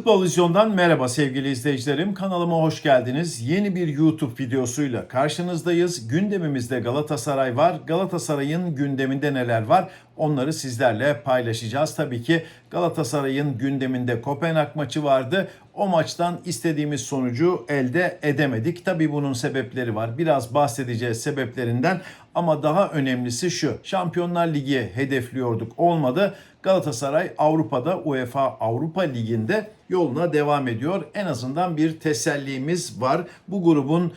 Futbol Vizyon'dan merhaba sevgili izleyicilerim. Kanalıma hoş geldiniz. Yeni bir YouTube videosuyla karşınızdayız. Gündemimizde Galatasaray var. Galatasaray'ın gündeminde neler var? Onları sizlerle paylaşacağız. Tabii ki Galatasaray'ın gündeminde Kopenhag maçı vardı. O maçtan istediğimiz sonucu elde edemedik. Tabii bunun sebepleri var. Biraz bahsedeceğiz sebeplerinden. Ama daha önemlisi şu. Şampiyonlar Ligi hedefliyorduk. Olmadı. Galatasaray Avrupa'da UEFA Avrupa Ligi'nde yoluna devam ediyor. En azından bir tesellimiz var. Bu grubun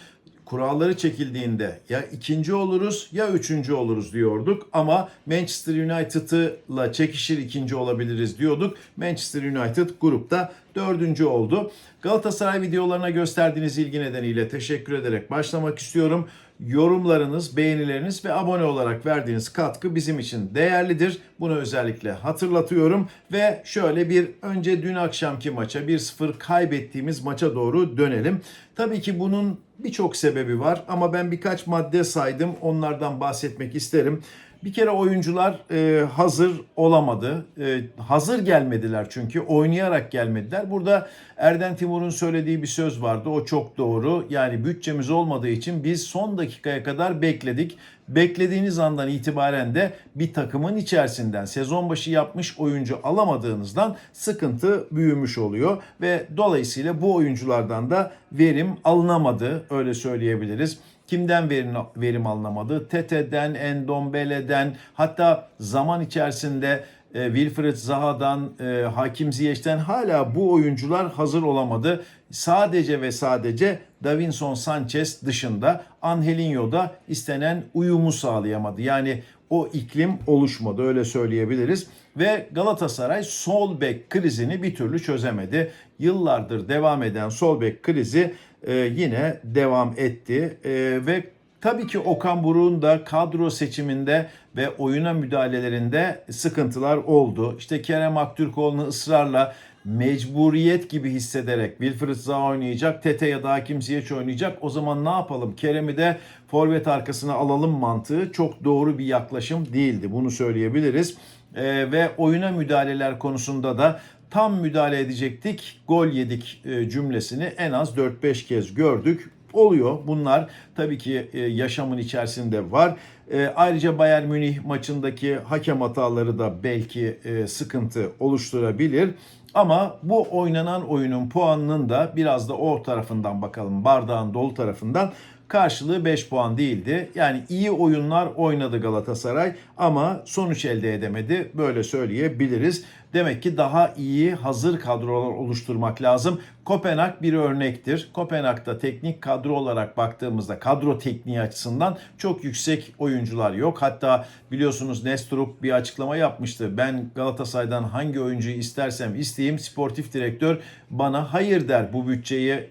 kuralları çekildiğinde ya ikinci oluruz ya üçüncü oluruz diyorduk. Ama Manchester United'la çekişir ikinci olabiliriz diyorduk. Manchester United grupta dördüncü oldu. Galatasaray videolarına gösterdiğiniz ilgi nedeniyle teşekkür ederek başlamak istiyorum. Yorumlarınız, beğenileriniz ve abone olarak verdiğiniz katkı bizim için değerlidir. Bunu özellikle hatırlatıyorum ve şöyle bir önce dün akşamki maça 1-0 kaybettiğimiz maça doğru dönelim. Tabii ki bunun birçok sebebi var ama ben birkaç madde saydım. Onlardan bahsetmek isterim. Bir kere oyuncular e, hazır olamadı. E, hazır gelmediler çünkü oynayarak gelmediler. Burada Erden Timur'un söylediği bir söz vardı. O çok doğru. Yani bütçemiz olmadığı için biz son dakikaya kadar bekledik. Beklediğiniz andan itibaren de bir takımın içerisinden sezon başı yapmış oyuncu alamadığınızdan sıkıntı büyümüş oluyor ve dolayısıyla bu oyunculardan da verim alınamadı öyle söyleyebiliriz. Kimden verim, verim alınamadı? Tete'den, Endombele'den hatta zaman içerisinde e, Wilfred Zaha'dan, e, Hakim Ziyech'ten hala bu oyuncular hazır olamadı. Sadece ve sadece Davinson Sanchez dışında Angelinho da istenen uyumu sağlayamadı. Yani o iklim oluşmadı öyle söyleyebiliriz. Ve Galatasaray sol bek krizini bir türlü çözemedi. Yıllardır devam eden sol bek krizi e, yine devam etti e, ve tabii ki Okan Buruk'un da kadro seçiminde ve oyuna müdahalelerinde sıkıntılar oldu. İşte Kerem Aktürkoğlu'nu ısrarla mecburiyet gibi hissederek Wilfried Zaha oynayacak, Tete ya da Hakim Ziyech oynayacak. O zaman ne yapalım? Kerem'i de forvet arkasına alalım mantığı çok doğru bir yaklaşım değildi. Bunu söyleyebiliriz. Ee, ve oyuna müdahaleler konusunda da tam müdahale edecektik, gol yedik e, cümlesini en az 4-5 kez gördük. Oluyor bunlar tabii ki e, yaşamın içerisinde var. E, ayrıca Bayern Münih maçındaki hakem hataları da belki sıkıntı oluşturabilir. Ama bu oynanan oyunun puanının da biraz da o tarafından bakalım bardağın dolu tarafından karşılığı 5 puan değildi. Yani iyi oyunlar oynadı Galatasaray ama sonuç elde edemedi. Böyle söyleyebiliriz. Demek ki daha iyi hazır kadrolar oluşturmak lazım. Kopenhag bir örnektir. Kopenhag'da teknik kadro olarak baktığımızda kadro tekniği açısından çok yüksek oyuncular yok. Hatta biliyorsunuz Nestrup bir açıklama yapmıştı. Ben Galatasaray'dan hangi oyuncuyu istersem isteyeyim sportif direktör bana hayır der bu bütçeyi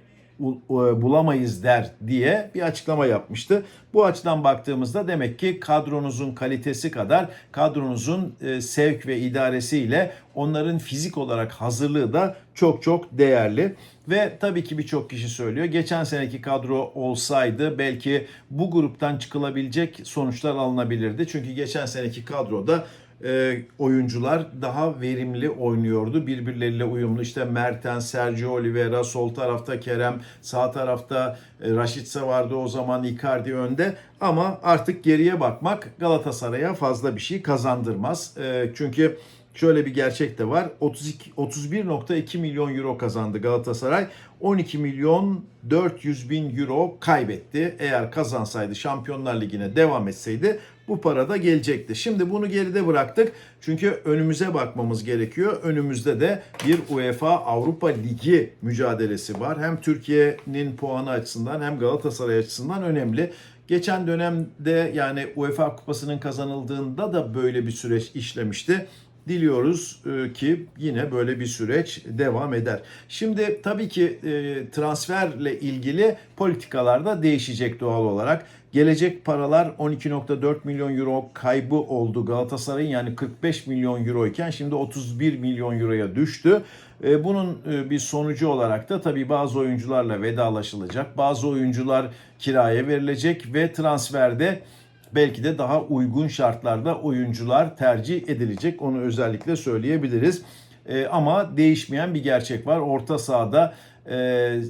bulamayız der diye bir açıklama yapmıştı. Bu açıdan baktığımızda demek ki kadronuzun kalitesi kadar kadronuzun e, sevk ve idaresiyle onların fizik olarak hazırlığı da çok çok değerli. Ve tabii ki birçok kişi söylüyor. Geçen seneki kadro olsaydı belki bu gruptan çıkılabilecek sonuçlar alınabilirdi. Çünkü geçen seneki kadroda e, oyuncular daha verimli oynuyordu. Birbirleriyle uyumlu. İşte Mertens, Sergio Oliveira, sol tarafta Kerem, sağ tarafta e, Raşitsa vardı o zaman Icardi önde. Ama artık geriye bakmak Galatasaray'a fazla bir şey kazandırmaz. E, çünkü şöyle bir gerçek de var. 32 31.2 milyon euro kazandı Galatasaray. 12 milyon 400 bin euro kaybetti. Eğer kazansaydı Şampiyonlar Ligi'ne devam etseydi bu para da gelecekti. Şimdi bunu geride bıraktık. Çünkü önümüze bakmamız gerekiyor. Önümüzde de bir UEFA Avrupa Ligi mücadelesi var. Hem Türkiye'nin puanı açısından hem Galatasaray açısından önemli. Geçen dönemde yani UEFA Kupası'nın kazanıldığında da böyle bir süreç işlemişti. Diliyoruz e, ki yine böyle bir süreç devam eder. Şimdi tabii ki e, transferle ilgili politikalar da değişecek doğal olarak. Gelecek paralar 12.4 milyon euro kaybı oldu Galatasaray'ın yani 45 milyon euro iken şimdi 31 milyon euroya düştü. E, bunun bir sonucu olarak da tabii bazı oyuncularla vedalaşılacak. Bazı oyuncular kiraya verilecek ve transferde belki de daha uygun şartlarda oyuncular tercih edilecek. Onu özellikle söyleyebiliriz. E, ama değişmeyen bir gerçek var. Orta sahada e,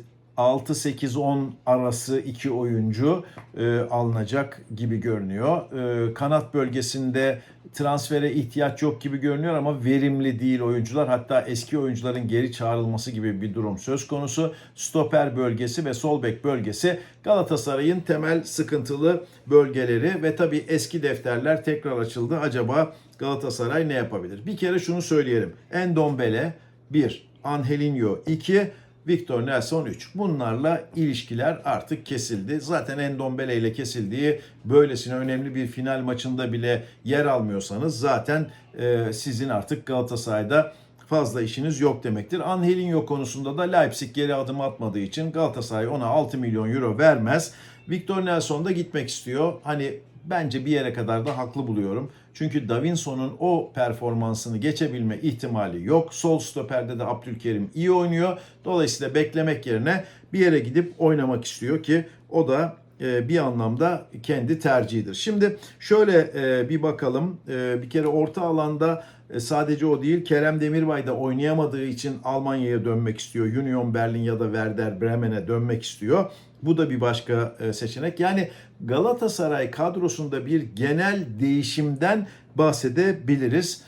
6-8-10 arası iki oyuncu e, alınacak gibi görünüyor. E, kanat bölgesinde transfere ihtiyaç yok gibi görünüyor ama verimli değil oyuncular. Hatta eski oyuncuların geri çağrılması gibi bir durum söz konusu. Stoper bölgesi ve sol bek bölgesi Galatasaray'ın temel sıkıntılı bölgeleri ve tabii eski defterler tekrar açıldı. Acaba Galatasaray ne yapabilir? Bir kere şunu söyleyelim. Endombele 1, Angelinho 2, Victor Nelson 3. Bunlarla ilişkiler artık kesildi. Zaten Endombele ile kesildiği böylesine önemli bir final maçında bile yer almıyorsanız zaten e, sizin artık Galatasaray'da fazla işiniz yok demektir. Angelinho konusunda da Leipzig geri adım atmadığı için Galatasaray ona 6 milyon euro vermez. Victor Nelson da gitmek istiyor. Hani bence bir yere kadar da haklı buluyorum. Çünkü Davinson'un o performansını geçebilme ihtimali yok. Sol stoperde de Abdülkerim iyi oynuyor. Dolayısıyla beklemek yerine bir yere gidip oynamak istiyor ki o da bir anlamda kendi tercihidir. Şimdi şöyle e, bir bakalım. E, bir kere orta alanda sadece o değil Kerem Demirbay da oynayamadığı için Almanya'ya dönmek istiyor. Union Berlin ya da Werder Bremen'e dönmek istiyor. Bu da bir başka seçenek. Yani Galatasaray kadrosunda bir genel değişimden bahsedebiliriz.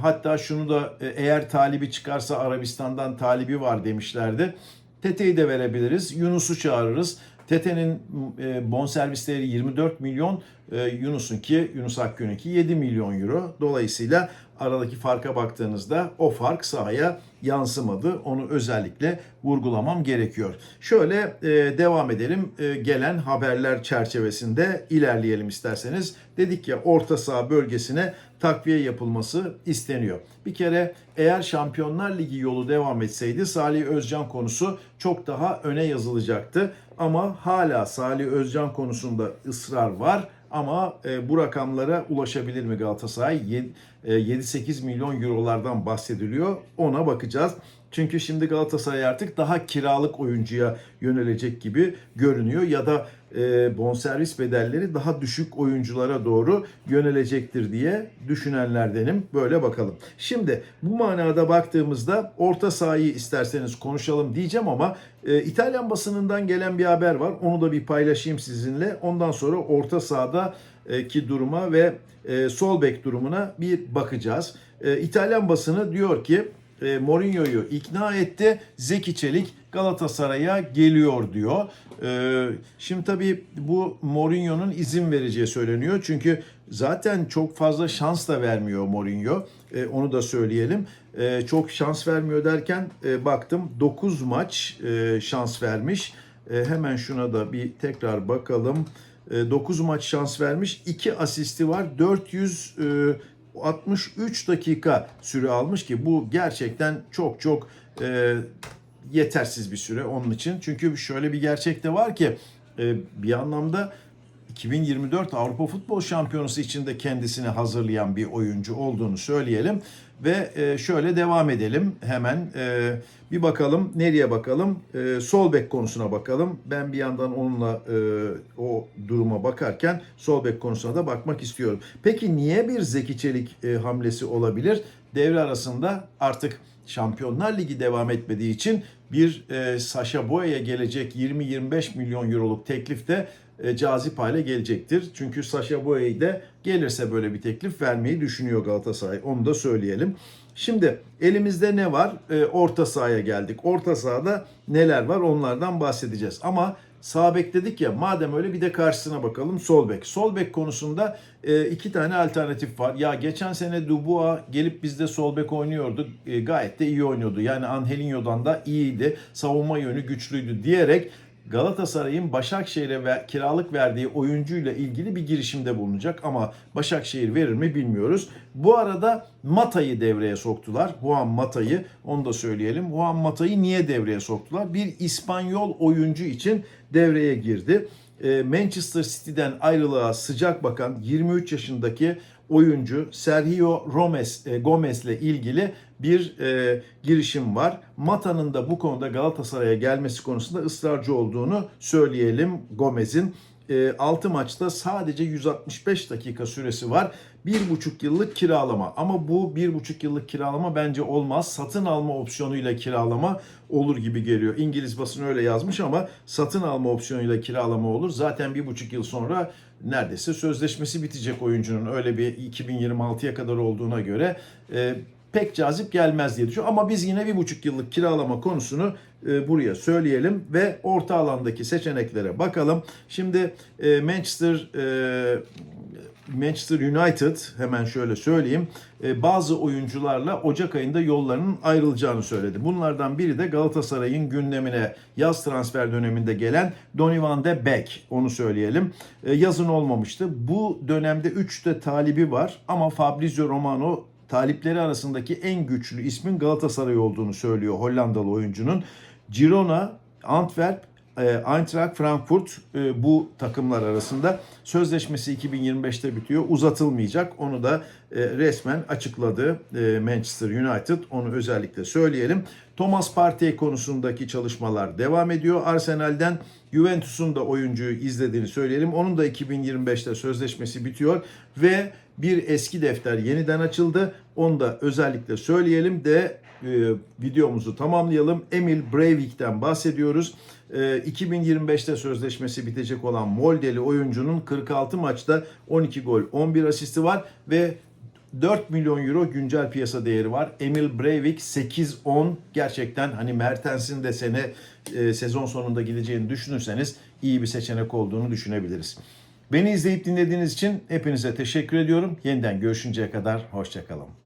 Hatta şunu da eğer talibi çıkarsa Arabistan'dan talibi var demişlerdi. Tete'yi de verebiliriz. Yunus'u çağırırız. Tete'nin e, bonservisleri 24 milyon, e, Yunus'unki, Yunus Akgün'ünki 7 milyon euro. Dolayısıyla aradaki farka baktığınızda o fark sahaya yansımadı. Onu özellikle vurgulamam gerekiyor. Şöyle e, devam edelim. E, gelen haberler çerçevesinde ilerleyelim isterseniz. Dedik ya orta saha bölgesine takviye yapılması isteniyor. Bir kere eğer Şampiyonlar Ligi yolu devam etseydi Salih Özcan konusu çok daha öne yazılacaktı. Ama hala Salih Özcan konusunda ısrar var. Ama e, bu rakamlara ulaşabilir mi Galatasaray? 7-8 milyon eurolardan bahsediliyor. Ona bakacağız. Çünkü şimdi Galatasaray artık daha kiralık oyuncuya yönelecek gibi görünüyor ya da e, bonservis bedelleri daha düşük oyunculara doğru yönelecektir diye düşünenlerdenim. Böyle bakalım. Şimdi bu manada baktığımızda orta sahayı isterseniz konuşalım diyeceğim ama e, İtalyan basınından gelen bir haber var. Onu da bir paylaşayım sizinle. Ondan sonra orta sahada ki duruma ve e, sol bek durumuna bir bakacağız. E, İtalyan basını diyor ki e, Mourinho'yu ikna etti. Zeki Çelik Galatasaray'a geliyor diyor. E, şimdi tabii bu Mourinho'nun izin vereceği söyleniyor. Çünkü zaten çok fazla şans da vermiyor Mourinho. E, onu da söyleyelim. E, çok şans vermiyor derken e, baktım 9 maç e, şans vermiş. E, hemen şuna da bir tekrar bakalım. 9 maç şans vermiş. 2 asisti var. 463 dakika süre almış ki bu gerçekten çok çok e, yetersiz bir süre onun için. Çünkü şöyle bir gerçek de var ki e, bir anlamda 2024 Avrupa Futbol Şampiyonası için de kendisini hazırlayan bir oyuncu olduğunu söyleyelim. Ve e, şöyle devam edelim hemen. E, bir bakalım nereye bakalım? E, sol bek konusuna bakalım. Ben bir yandan onunla o duruma bakarken sol bek konusuna da bakmak istiyorum. Peki niye bir Zeki Çelik hamlesi olabilir? Devre arasında artık Şampiyonlar Ligi devam etmediği için bir e, Sasha Boya'ya gelecek 20-25 milyon euroluk teklif de e, cazip hale gelecektir. Çünkü Sasha Boya'yı da gelirse böyle bir teklif vermeyi düşünüyor Galatasaray. Onu da söyleyelim. Şimdi elimizde ne var? E, orta sahaya geldik. Orta sahada neler var onlardan bahsedeceğiz. Ama sağ bek dedik ya madem öyle bir de karşısına bakalım sol bek. Sol bek konusunda e, iki tane alternatif var. Ya geçen sene Dubois gelip bizde sol bek oynuyordu. Gayet de iyi oynuyordu. Yani Angelinho'dan da iyiydi. Savunma yönü güçlüydü diyerek Galatasaray'ın Başakşehir'e ve kiralık verdiği oyuncuyla ilgili bir girişimde bulunacak ama Başakşehir verir mi bilmiyoruz. Bu arada Mata'yı devreye soktular. Juan Mata'yı onu da söyleyelim. Juan Mata'yı niye devreye soktular? Bir İspanyol oyuncu için devreye girdi. Ee, Manchester City'den ayrılığa sıcak bakan 23 yaşındaki oyuncu Sergio Gomez, e, Gomez'le ilgili bir e, girişim var. Mata'nın da bu konuda Galatasaray'a gelmesi konusunda ısrarcı olduğunu söyleyelim Gomez'in. E, 6 maçta sadece 165 dakika süresi var. bir buçuk yıllık kiralama. Ama bu bir buçuk yıllık kiralama bence olmaz. Satın alma opsiyonuyla kiralama olur gibi geliyor. İngiliz basını öyle yazmış ama satın alma opsiyonuyla kiralama olur. Zaten bir buçuk yıl sonra neredeyse sözleşmesi bitecek oyuncunun. Öyle bir 2026'ya kadar olduğuna göre e, pek cazip gelmez diye düşünüyorum. Ama biz yine bir buçuk yıllık kiralama konusunu e, buraya söyleyelim ve orta alandaki seçeneklere bakalım. Şimdi e, Manchester e, Manchester United hemen şöyle söyleyeyim e, bazı oyuncularla Ocak ayında yollarının ayrılacağını söyledi. Bunlardan biri de Galatasaray'ın gündemine yaz transfer döneminde gelen Donny van de Beek onu söyleyelim. E, Yazın olmamıştı. Bu dönemde 3 de talibi var ama Fabrizio Romano talipleri arasındaki en güçlü ismin Galatasaray olduğunu söylüyor Hollandalı oyuncunun. Girona, Antwerp, e, Eintracht Frankfurt e, bu takımlar arasında sözleşmesi 2025'te bitiyor. Uzatılmayacak. Onu da e, resmen açıkladı Manchester United. Onu özellikle söyleyelim. Thomas Partey konusundaki çalışmalar devam ediyor. Arsenal'den Juventus'un da oyuncuyu izlediğini söyleyelim. Onun da 2025'te sözleşmesi bitiyor ve bir eski defter yeniden açıldı. Onu da özellikle söyleyelim de e, videomuzu tamamlayalım. Emil Breivik'ten bahsediyoruz. E, 2025'te sözleşmesi bitecek olan Moldeli oyuncunun 46 maçta 12 gol 11 asisti var ve 4 milyon euro güncel piyasa değeri var. Emil Breivik 8-10 gerçekten hani Mertens'in de sene e, sezon sonunda gideceğini düşünürseniz iyi bir seçenek olduğunu düşünebiliriz. Beni izleyip dinlediğiniz için hepinize teşekkür ediyorum. Yeniden görüşünceye kadar hoşçakalın.